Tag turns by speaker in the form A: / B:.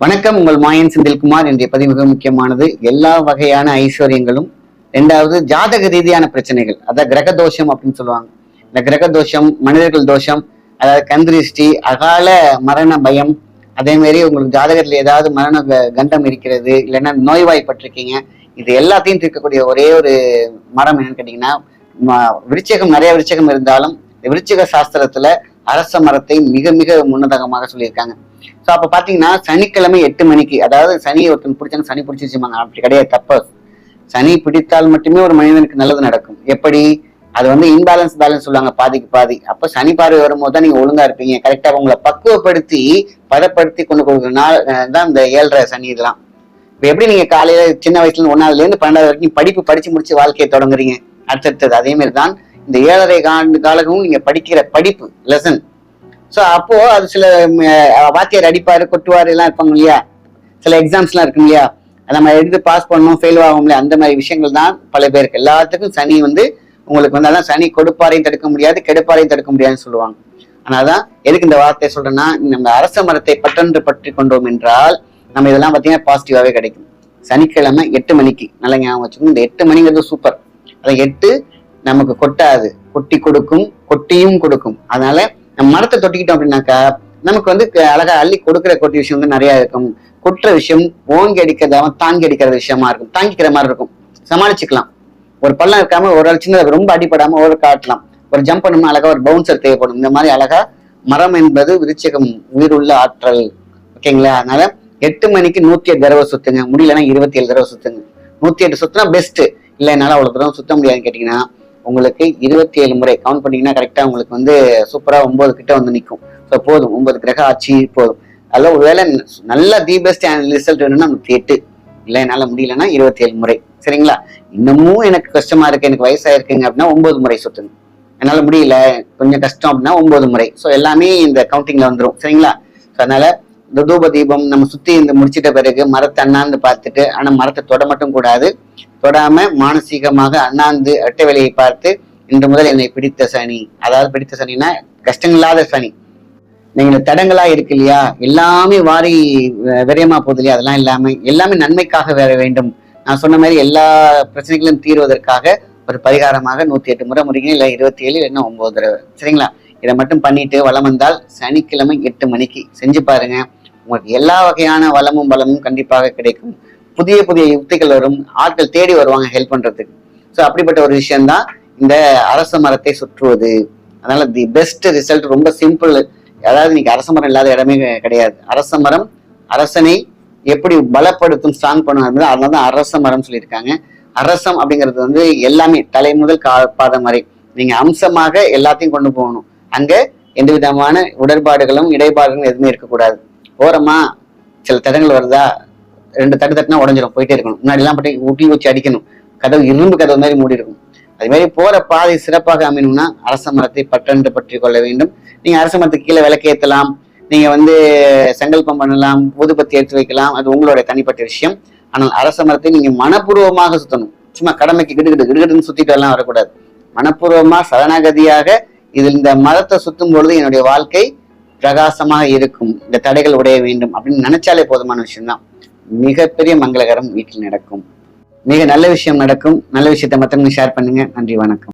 A: வணக்கம் உங்கள் மாயன் செந்தில்குமார். இன்றைய பதிவு மிக முக்கியமானது. எல்லா வகையான ஐஸ்வர்யங்களும் ரெண்டாவது ஜாதக ரீதியான பிரச்சனைகள். அதாவது கிரக தோஷம் அப்படின்னு சொல்லுவாங்க. இந்த கிரக தோஷம் மனிதர்கள் தோஷம் அதாவது கந்திருஷ்டி அகால மரண பயம் அதே மாதிரி உங்களுக்கு ஜாதகத்தில் ஏதாவது மரண க- கண்டம் இருக்கிறது இல்லைன்னா நோய்வாய்ப்பட்டிருக்கீங்க இது எல்லாத்தையும் தீர்க்கக்கூடிய ஒரே ஒரு மரம் என்னன்னு கேட்டீங்கன்னா விருச்சகம் நிறைய விருச்சகம் இருந்தாலும் இந்த விருச்சிக சாஸ்திரத்துல அரச மரத்தை மிக மிக முன்னதகமாக சொல்லியிருக்காங்க. ஸோ அப்போ பார்த்தீங்கன்னா சனிக்கிழமை எட்டு மணிக்கு அதாவது சனி ஒருத்தன் பிடிச்சாங்க சனி பிடிச்சிருச்சுமாங்க அப்படி கிடையாது தப்பு. சனி பிடித்தால் மட்டுமே ஒரு மனிதனுக்கு நல்லது நடக்கும். எப்படி? அது வந்து இன்பேலன்ஸ் பேலன்ஸ் சொல்லுவாங்க பாதிக்கு பாதி. அப்போ சனி பார்வை வரும்போது தான் நீங்க ஒழுங்கா இருப்பீங்க. கரெக்டா உங்களை பக்குவப்படுத்தி பதப்படுத்தி கொண்டு கொடுக்குற நாள் தான் இந்த ஏழரை சனி இதெல்லாம். இப்போ எப்படி நீங்க காலையில சின்ன வயசுல ஒன்றாவதுலேருந்து இருந்து பன்னெண்டாவது வரைக்கும் படிப்பு படிச்சு முடிச்சு வாழ்க்கையை தொடங்குறீங்க? அடுத்தடுத்தது அதே மாதிரி தான் இந்த ஏழரை ஆண்டு காலமும் நீங்க படிக்கிற படிப்பு லெசன் ஸோ அப்போ அது சில வாத்தியார் அடிப்பாரு கொட்டுவாரு எல்லாம் இருப்பாங்க இல்லையா? சில எக்ஸாம்ஸ்லாம் இருக்கும் இல்லையா? அதை நம்ம எடுத்து பாஸ் பண்ணணும் ஃபெயில் ஆகும் இல்லையா அந்த மாதிரி விஷயங்கள் தான் பல பேருக்கு. எல்லாத்துக்கும் சனி வந்து உங்களுக்கு வந்து அதான் சனி கொடுப்பாரையும் தடுக்க முடியாது கெடுப்பாரையும் தடுக்க முடியாதுன்னு சொல்லுவாங்க. ஆனாதான் எதுக்கு இந்த வார்த்தையை சொல்றேன்னா நம்ம அரச மரத்தை பற்றன்று பற்றி கொண்டோம் என்றால் நம்ம இதெல்லாம் பார்த்தீங்கன்னா பாசிட்டிவாகவே கிடைக்கும். சனிக்கிழமை எட்டு மணிக்கு நல்ல ஞாபகம் வச்சுக்கணும் இந்த எட்டு மணிங்கிறது சூப்பர் அதை எட்டு நமக்கு கொட்டாது. கொட்டி கொடுக்கும் கொட்டியும் கொடுக்கும். அதனால நம்ம மரத்தை தொட்டிக்கிட்டோம் அப்படின்னாக்கா நமக்கு வந்து க- அழகா அள்ளி கொடுக்குற கொட்டி விஷயம் வந்து நிறைய இருக்கும். கொட்டுற விஷயம் ஓங்கி அடிக்கிறதாம தாங்கி அடிக்கிற விஷயமா இருக்கும். தாங்கிக்கிற மாதிரி இருக்கும். சமாளிச்சுக்கலாம். ஒரு பள்ளம் இருக்காம ஒரு ஆள் சின்னதாக ரொம்ப அடிபடாம ஒரு காட்டலாம். ஒரு ஜம்ப் பண்ணணும்னா அழகா ஒரு பவுன்சர் தேவைப்படும். இந்த மாதிரி அழகா மரம் என்பது விருச்சிகம் உயிருள்ள ஆற்றல். ஓகேங்களா? அதனால எட்டு மணிக்கு நூத்தி எட்டு தடவை சுத்துங்க. முடியலன்னா இருபத்தி ஏழு தடவை சுத்துங்க. நூத்தி எட்டு சுத்தினா பெஸ்ட் இல்லை என்னால் அவ்வளவு தூரம் சுத்த முடியாதுன்னு கேட்டீங்கன்னா உங்களுக்கு இருபத்தி ஏழு முறை கவுண்ட் பண்ணீங்கன்னா கரெக்டா உங்களுக்கு வந்து சூப்பரா ஒன்பது கிட்ட வந்து நிற்கும் ஸோ போதும். ஒன்பது கிரக ஆட்சி போதும். அதில் ஒருவேளை நல்ல தி பெஸ்ட் ரிசல்ட் வேணும்னா நூத்தி எட்டு. இல்லை என்னால் முடியலன்னா இருபத்தி ஏழு முறை. சரிங்களா? இன்னமும் எனக்கு கஷ்டமா இருக்கு. எனக்கு வயசாயிருக்குங்க அப்படின்னா ஒன்பது முறை சுத்துங்க என்னால் முடியல. கொஞ்சம் கஷ்டம் அப்படின்னா ஒன்பது முறை. ஸோ எல்லாமே இந்த கவுண்டிங்ல வந்துடும் சரிங்களா? ஸோ அதனால இந்த தூப தீபம் நம்ம சுத்தி இந்த முடிச்சிட்ட பிறகு மரத்தை அண்ணாந்து பார்த்துட்டு ஆனா மரத்தை தொட மட்டும் கூடாது. தொடாம மானசீகமாக அண்ணாந்து அட்டை வேலையை பார்த்து இன்று முதல் என்னை பிடித்த சனி. அதாவது பிடித்த சனினா கஷ்டங்களாத சனி. நீங்க தடங்களா இருக்கு இல்லையா? எல்லாமே வாரி விரயமா போகுது இல்லையா? அதெல்லாம் இல்லாம எல்லாமே நன்மைக்காக வேற வேண்டும். நான் சொன்ன மாதிரி எல்லா பிரச்சனைகளும் தீர்வதற்காக ஒரு பரிகாரமாக நூத்தி எட்டு முறை முடிக்கணும் இல்ல இருபத்தி ஏழு இல்லைன்னா ஒன்பது தடவை. சரிங்களா? இதை மட்டும் பண்ணிட்டு வளம் வந்தால் சனிக்கிழமை எட்டு மணிக்கு செஞ்சு பாருங்க. உங்களுக்கு எல்லா வகையான வளமும் பலமும் கண்டிப்பாக கிடைக்கும். புதிய புதிய யுக்திகள் வரும். ஆட்கள் தேடி வருவாங்க ஹெல்ப் பண்றதுக்கு. ஸோ அப்படிப்பட்ட ஒரு விஷயம்தான் இந்த அரச மரத்தை சுற்றுவது. அதனால தி பெஸ்ட் ரிசல்ட் ரொம்ப சிம்பிள் அதாவது இன்னைக்கு அரச மரம் இல்லாத இடமே கிடையாது. அரச மரம் அரசனை எப்படி பலப்படுத்தும் ஸ்ட்ராங் பண்ணுவாங்க அதனால அதனால தான் அரச மரம் சொல்லியிருக்காங்க. அரசம் அப்படிங்கிறது வந்து எல்லாமே தலை முதல் கா பாதம் வரை. நீங்க அம்சமாக எல்லாத்தையும் கொண்டு போகணும். அங்க எந்த விதமான உடற்பாடுகளும் இடைப்பாடுகளும் எதுவுமே இருக்கக்கூடாது. ஓரமா சில தடங்கள் வருதா? ரெண்டு தட்டு தட்டுனா உடஞ்சிரும் போயிட்டே இருக்கணும். முன்னாடி எல்லாம் ஊட்டி வச்சு அடிக்கணும். கதவு இரும்பு கதவு மாதிரி மூடி இருக்கும் அது மாதிரி போற பாதை சிறப்பாக அமையணும்னா அரச மரத்தை பற்றென்று பற்றி கொள்ள வேண்டும். நீங்க அரச மரத்துக்கு கீழே விளக்கேற்றலாம் நீங்க வந்து சங்கல்பம் பண்ணலாம் ஊதுபத்தி எடுத்து வைக்கலாம். அது உங்களுடைய தனிப்பட்ட விஷயம். ஆனால் அரச மரத்தை நீங்க மனப்பூர்வமாக சுத்தணும். சும்மா கடமைக்கு கிடுகிடு கிடுகிடுன்னு சுத்திட்டு எல்லாம் வரக்கூடாது. மனப்பூர்வமா சரணாகதியாக இதில் இந்த மரத்தை சுத்தும் பொழுது என்னுடைய வாழ்க்கை பிரகாசமாக இருக்கும். இந்த தடைகள் உடைய வேண்டும் அப்படின்னு நினைச்சாலே போதுமான விஷயம்தான். மிகப்பெரிய மங்களகரம் வீட்டில் நடக்கும். மிக நல்ல விஷயம் நடக்கும். நல்ல விஷயத்தை மற்றவங்க ஷேர் பண்ணுங்க. நன்றி வணக்கம்.